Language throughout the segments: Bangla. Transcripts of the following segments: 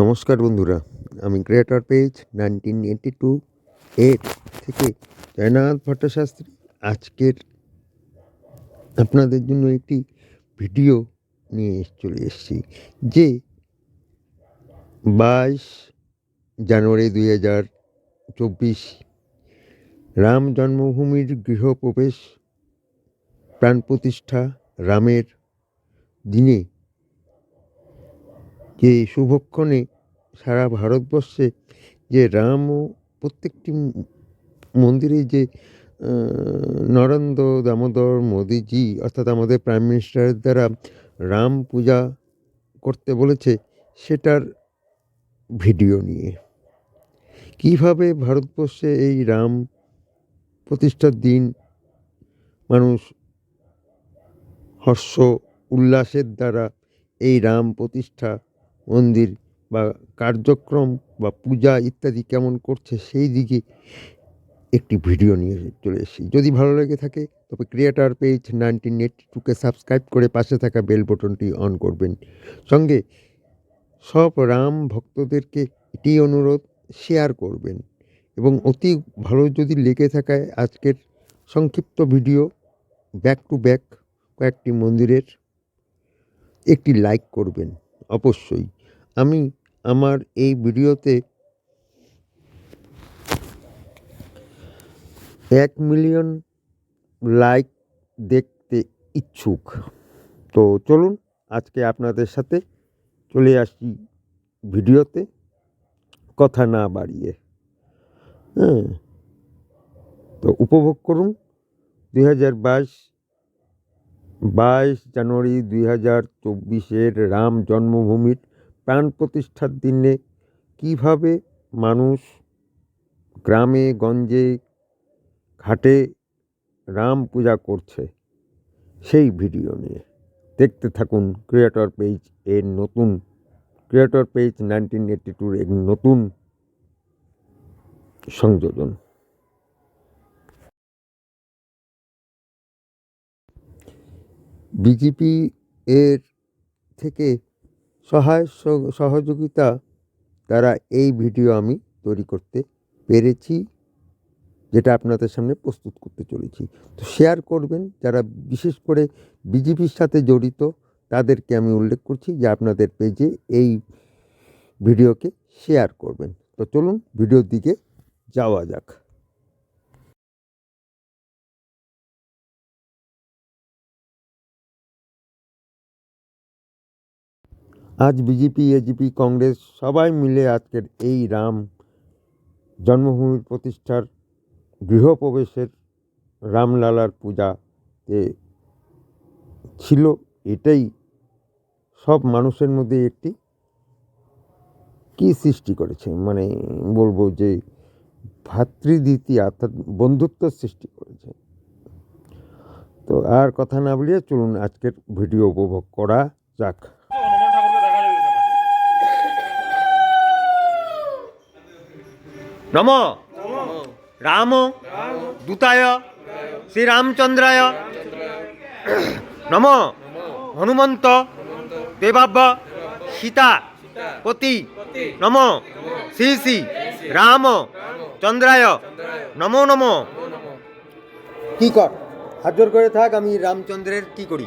নমস্কার বন্ধুরা, আমি creator page nineteen eighty two এর থেকে জয়নাথ ভট্টশাস্ত্রী। আজকের আপনাদের জন্য একটি ভিডিও নিয়ে চলে এসেছি, যে বাইশ জানুয়ারি দুই হাজার চব্বিশ রাম জন্মভূমির গৃহপ্রবেশ, প্রাণ প্রতিষ্ঠা, রামের দিনে যে শুভক্ষণে সারা ভারতবর্ষে যে রাম ও প্রত্যেকটি মন্দিরে যে নরেন্দ্র দামোদর মোদিজি অর্থাৎ আমাদের প্রাইম মিনিস্টারের দ্বারা রাম পূজা করতে বলেছে, সেটার ভিডিও নিয়ে। কীভাবে ভারতবর্ষে এই রাম প্রতিষ্ঠার দিন মানুষ হর্ষ উল্লাসের দ্বারা এই রাম প্রতিষ্ঠা মন্দির বা কার্যক্রম বা পূজা ইত্যাদি কেমন করছে সেই দিকে একটি ভিডিও নিয়ে চলে এসেছি। যদি ভালো লেগে থাকে, তবে ক্রিয়েটার পেজ নাইনটিন এইটি টুকে সাবস্ক্রাইব করে পাশে থাকা বেল বটনটি অন করবেন। সঙ্গে সব রাম ভক্তদেরকে এটি অনুরোধ শেয়ার করবেন। এবং অতি ভালো যদি লেগে থাকায় আজকের সংক্ষিপ্ত ভিডিও ব্যাক টু ব্যাক কয়েকটি মন্দিরের একটি লাইক করবেন, অবশ্যই। আমি আমার এই ভিডিওতে এক মিলিয়ন লাইক দেখতে ইচ্ছুক। তো চলুন আজকে আপনাদের সাথে চলে আসি ভিডিওতে, কথা না বাড়িয়ে। হ্যাঁ তো উপভোগ করুন দুই হাজার বাইশ বাইশ জানুয়ারি দুই হাজার চব্বিশের রাম জন্মভূমির প্রাণ প্রতিষ্ঠার দিনে কীভাবে মানুষ গ্রামে, গঞ্জে, ঘাটে রাম পূজা করছে, সেই ভিডিও নিয়ে। দেখতে থাকুন ক্রিয়েটর পেজ এর নতুন ক্রিয়েটর পেজ নাইনটিন এইটি টুর এক নতুন সংযোজন। বিজেপি এর থেকে সহায় সহ- সহযোগিতা দ্বারা এই ভিডিও আমি তৈরি করতে পেরেছি, যেটা আপনাদের সামনে প্রস্তুত করতে চলেছি। তো শেয়ার করবেন, যারা বিশেষ করে বিজেপির সাথে জড়িত, তাদেরকে আমি উল্লেখ করছি যে আপনাদের পেজে এই ভিডিওকে শেয়ার করবেন। তো চলুন, ভিডিওর দিকে যাওয়া যাক। আজ বিজেপি এজিপি কংগ্রেস সবাই মিলে আজকের এই রাম জন্মভূমির প্রতিষ্ঠার গৃহপ্রবেশের রামলালার পূজাতে ছিল এটাই সব মানুষের মধ্যে একটি কি সৃষ্টি করেছে? মানে বলব যে ভাতৃদ্বিতীয় অর্থাৎ বন্ধুত্ব সৃষ্টি করেছে। তো আর কথা না বলিয়ে চলুন আজকের ভিডিও উপভোগ করা যাক। নম। রাম। দূতায়। শ্রীরামচন্দ্রায়। নম। হনুমন্ত। দেবাব্য সীতা। পতি। নম। শ্রী শ্রী রাম। চন্দ্রায়। নমো নম। কি কর? হাত জোর করে থাক, আমি রামচন্দ্রের কি করি?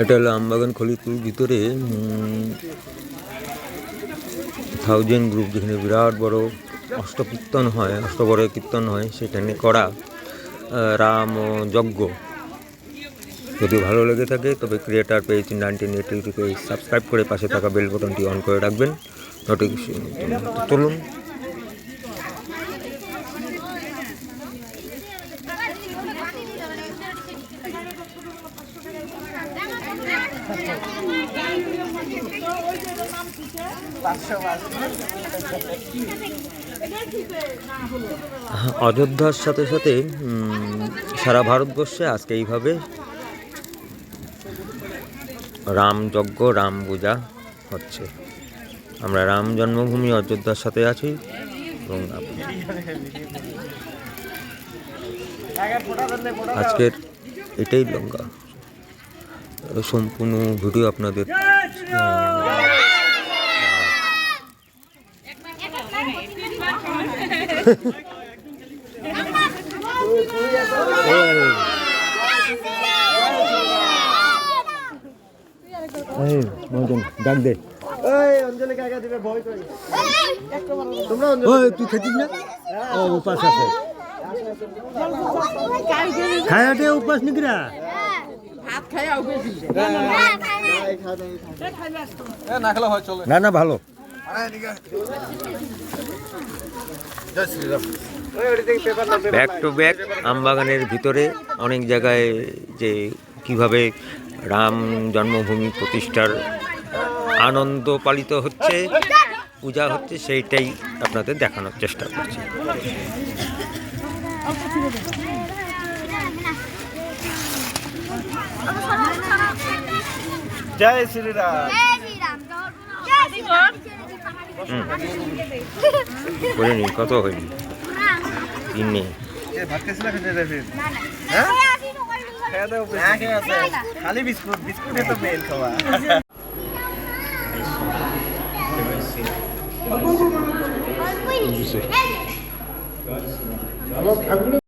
এটা হলো আমবাগান খলিপুর ভিতরে থাউজেন্ড গ্রুপ যেখানে বিরাট বড় অষ্টকীর্তন হয় অষ্টবড় কীর্তন হয়, সেখানে করা রাম যজ্ঞ। যদি ভালো লেগে থাকে, তবে ক্রিয়েটার পেজ নাইনটিন এইটিকে সাবস্ক্রাইব করে পাশে থাকা বেল বাটনটি অন করে রাখবেন। নোটিফিকেশন তুলুন। অযোধ্যার সাথে সাথে সারা ভারতবর্ষে আজকে এইভাবে রাম যজ্ঞ, রাম পূজা হচ্ছে। আমরা রাম জন্মভূমি অযোধ্যার সাথে আছি এবং আজকের এটাই লঙ্কা। সম্পূর্ণ ভিডিও আপনাদের ডাক দে। তুই খেতিস না? ও উপাস আছে। খায়া দে উপাস নিকরা না খেলা হয় না না ভালো। জয় শ্রীরাম ব্যাক টু ব্যাক আমবাগানের ভিতরে অনেক জায়গায় যে কীভাবে রাম জন্মভূমি প্রতিষ্ঠার আনন্দ পালিত হচ্ছে পূজা হচ্ছে সেইটাই আপনাদের দেখানোর চেষ্টা করছি। জয় শ্রীরাম। করে নিন কত হয়নি? তিন নেই। হ্যাঁ? না খালি বিস্কুট বিস্কুটে তো মেল খাওয়া।